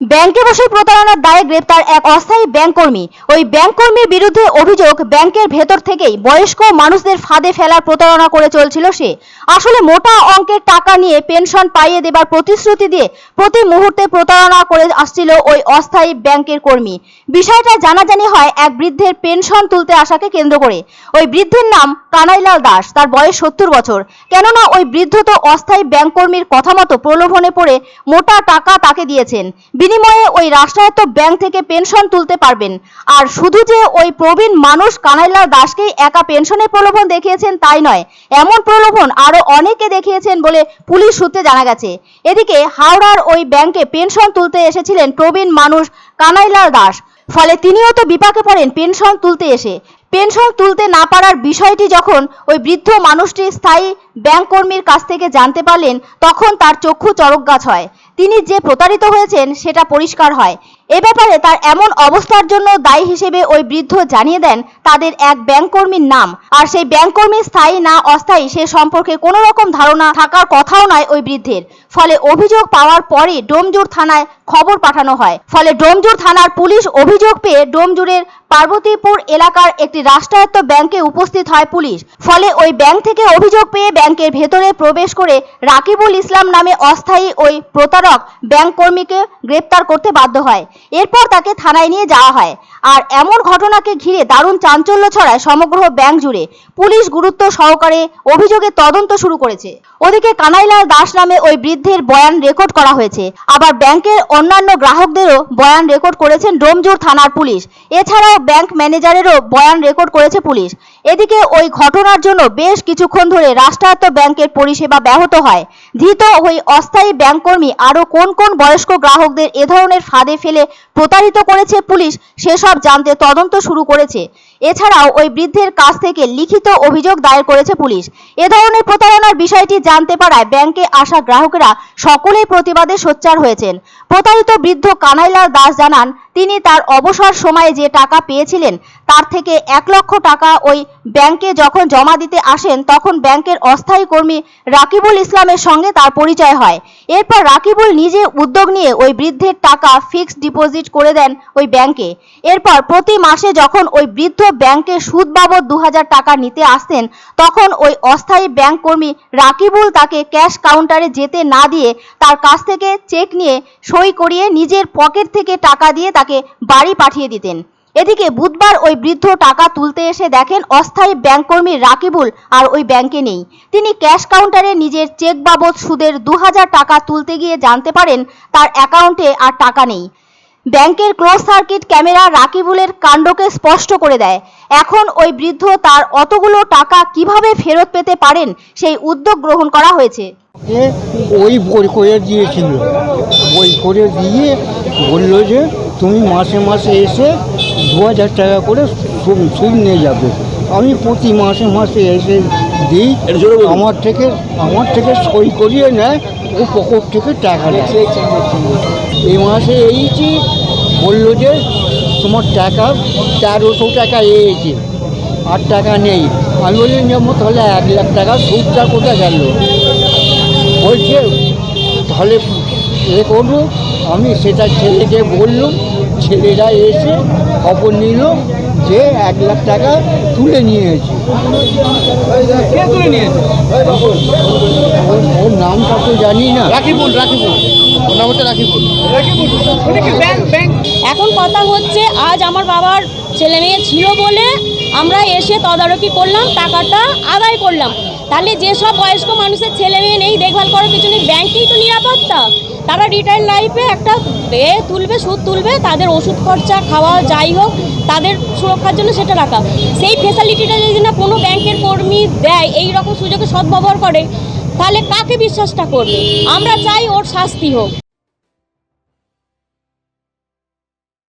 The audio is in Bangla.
ব্যাংকে বসে প্রতারণার দায়ে গ্রেপ্তার এক অস্থায়ী ব্যাংক কর্মী। ওই ব্যাংক কর্মীর বিরুদ্ধে অভিযোগ, ব্যাংকের ভেতর থেকেই বয়স্ক মানুষদের ফাঁদে ফেলার প্রতারণা করে চলছিল সে। আসলে মোটা অঙ্কের টাকা নিয়ে পেনশন পাইয়ে দেবার প্রতিশ্রুতি দিয়ে প্রতি মুহূর্তে প্রতারণা করে আসছিল ওই অস্থায়ী ব্যাংকের কর্মী। বিষয়টা জানাজানি হয় এক বৃদ্ধের পেনশন তুলতে আসাকে কেন্দ্র করে। ওই বৃদ্ধের নাম কানাইলাল দাস, তার বয়স সত্তর বছর। কেননা ওই বৃদ্ধ তো অস্থায়ী ব্যাংক কর্মীর কথা মতো প্রলোভনে পড়ে মোটা টাকা তাকে দিয়েছেন। বিনিময়ে ওই রাষ্ট্রায়ত্ত ব্যাংক থেকে পেনশন তুলতে পারবেন। আর শুধু যে ওই প্রবীণ মানুষ কানাইলাল দাসকেই একা পেনশনের প্রলোভন দেখিয়েছেন তাই নয়, এমন প্রলোভন আরও অনেকে দেখিয়েছেন বলে পুলিশ সূত্রে জানা গেছে। এদিকে হাওড়ার ওই ব্যাংকে পেনশন তুলতে এসেছিলেন প্রবীণ মানুষ কানাইলাল দাস। ফলে তিনিও তো বিপাকে পড়েন পেনশন তুলতে এসে। পেনশন তুলতে না পারার বিষয়টি যখন ওই বৃদ্ধ মানুষটি স্থায়ী ব্যাংক কর্মীর কাছ থেকে জানতে পারলেন, তখন তার চক্ষু চরক গাছ হয়। তিনি যে প্রতারিত হয়েছেন, সেটা পরিষ্কার হয়। এ ব্যাপারে তার এমন অবস্থার জন্য দায়ী হিসেবে ওই বৃদ্ধ জানিয়ে দেন, তাদের এক ব্যাংক কর্মীর নাম। আর সেই ব্যাংক কর্মী স্থায়ী না অস্থায়ী, সে সম্পর্কে কোনো রকম ধারণা থাকার কথাও নয় ওই বৃদ্ধের। ফলে অভিযোগ পাওয়ার পরে ডোমজুর থানায় খবর পাঠানো হয়। ফলে ডোমজুর থানার পুলিশ অভিযোগ পেয়ে ডোমজুরের পার্বতীপুর এলাকার একটি রাষ্ট্রায়ত্ত ব্যাংকে উপস্থিত হয় পুলিশ। ফলে ওই ব্যাংক থেকে অভিযোগ পেয়ে ব্যাংকের ভেতরে প্রবেশ করে রাকিবুল ইসলাম নামে অস্থায়ী ওই প্রতারক ব্যাংক কর্মীকে গ্রেপ্তার করতে বাধ্য হয়। এরপর তাকে থানায় নিয়ে যাওয়া হয়। আর এমন ঘটনাকে ঘিরে দারুণ চাঞ্চল্য ছড়ায় সমগ্র ব্যাংক জুড়ে। পুলিশ গুরুত্ব সহকারে অভিযোগের তদন্ত শুরু করেছে। ওদিকে কানাইলাল দাস নামে ওই বৃদ্ধের বয়ান রেকর্ড করা হয়েছে। আবার ব্যাংকের অন্যান্য গ্রাহকদেরও বয়ান রেকর্ড করেছেন ডোমজুর থানার পুলিশ। এছাড়াও ব্যাংক ম্যানেজারেরও বয়ান রেকর্ড করেছে পুলিশ। এদিকে ওই ঘটনার জন্য বেশ কিছুক্ষণ ধরে রাষ্ট্রায়ত্ত ব্যাংকের পরিষেবা ব্যাহত হয়। ধৃত ওই অস্থায়ী ব্যাংক কর্মী আরও কোন কোন বয়স্ক গ্রাহকদের এ ধরনের ফাঁদে ফেলে প্রতারিত করেছে পুলিশ, সেসব জানতে তদন্ত শুরু করেছে। এছাড়াও ওই বৃদ্ধের কাছ থেকে লিখিত অভিযোগ দায়ের করেছে পুলিশ। এ ধরনের প্রতারণার বিষয়টি জানতে পারায় ব্যাংকে আসা গ্রাহকেরা সকলেই প্রতিবাদে সোচ্চার হয়েছেন। প্রতারিত বৃদ্ধ কানাইলাল দাস জানান, তিনি তার অবসর সময়ে যে টাকা পেয়েছিলেন, তার থেকে এক লক্ষ টাকা ওই ব্যাংকে যখন জমা দিতে আসেন, তখন ব্যাংকের অস্থায়ী কর্মী রাকিবুল ইসলামের সঙ্গে তার পরিচয় হয়। এরপর রাকিবুল নিজে উদ্যোগ নিয়ে ওই বৃদ্ধের টাকা ফিক্সড ডিপোজিট করে দেন ওই ব্যাংকে। এরপর প্রতি মাসে যখন ওই বৃদ্ধ ব্যাংকে সুদ বাবদ দু হাজার টাকা নিতে আসতেন, তখন ওই অস্থায়ী ব্যাংক কর্মী রাকিবুল তাকে ক্যাশ কাউন্টারে যেতে না দিয়ে তার কাছ থেকে চেক নিয়ে সই করিয়ে নিজের পকেট থেকে টাকা দিয়ে তাকে বাড়ি পাঠিয়ে দিতেন। এদিকে বুধবার ওই বৃদ্ধ টাকা তুলতে এসে দেখেন অস্থায়ী ব্যাংক কর্মী রাকিবুল আর ওই ব্যাংকে নেই। তিনি ক্যাশ কাউন্টারে নিজের চেক বাবদ সুদের দু হাজার টাকা তুলতে গিয়ে জানতে পারেন তার অ্যাকাউন্টে আর টাকা নেই। ব্যাংকের ক্লোজ সার্কিট ক্যামেরা রাকিবুলের কাণ্ডকে স্পষ্ট করে দেয়। এখন ওই বৃদ্ধ তার অতগুলো টাকা কীভাবে ফেরত পেতে পারেন সেই উদ্যোগ গ্রহণ করা হয়েছে। ওই বই করে দিয়েছিল। বই করে দিয়ে বলল যে তুমি মাসে মাসে এসে দু হাজার টাকা করে সুদ নিয়ে যাবে। আমি প্রতি মাসে মাসে এসে দিই। আমার থেকে আমার থেকে সই করিয়ে নেয় ও পকেট থেকে টাকা নেয় এই মাসে এইছি বলল যে তোমার টাকা, তেরোশো টাকা এসেছে আর টাকা নেই। আমি বলি নেব তাহলে এক লাখ টাকা সুদটা কোথায় গেল? বলছে, তাহলে এ করব আমি সেটা ছেলেকে বললুম, ছেলেরা এসে খবর নিল যে এক লাখ টাকা তুলে নিয়েছে। কে তুলে নিয়েছে? ওর- নামটা তো জানি না। রাখিবুল রাখিবুল ওর নাম হচ্ছে রাখিবুল রাখিবুল ব্যাংক ব্যাংক এখন কথা হচ্ছে আজ আমার বাবার ছেলে মেয়ে ছিল বলে আমরা এসে তদারকি করলাম টাকাটা আদায় করলাম। তাহলে যেসব বয়স্ক মানুষের ছেলে মেয়ে নেই দেখভাল করার পিছনে ব্যাংকেই তো নিরাপত্তা। তারা রিটায়ার লাইফে একটা এ তুলবে, সুদ তুলবে, তাদের ওষুধ খরচা, খাওয়া, যাই হোক, তাদের সুরক্ষার জন্য সেটা রাখা। সেই ফেসিলিটিটা যদি না কোনো ব্যাংকের কর্মী দেয়, এই রকম সুযোগে সদ্ব্যবহার করে, তাহলে কাকে বিশ্বাসটা করবে? আমরা চাই ওর শাস্তি হোক।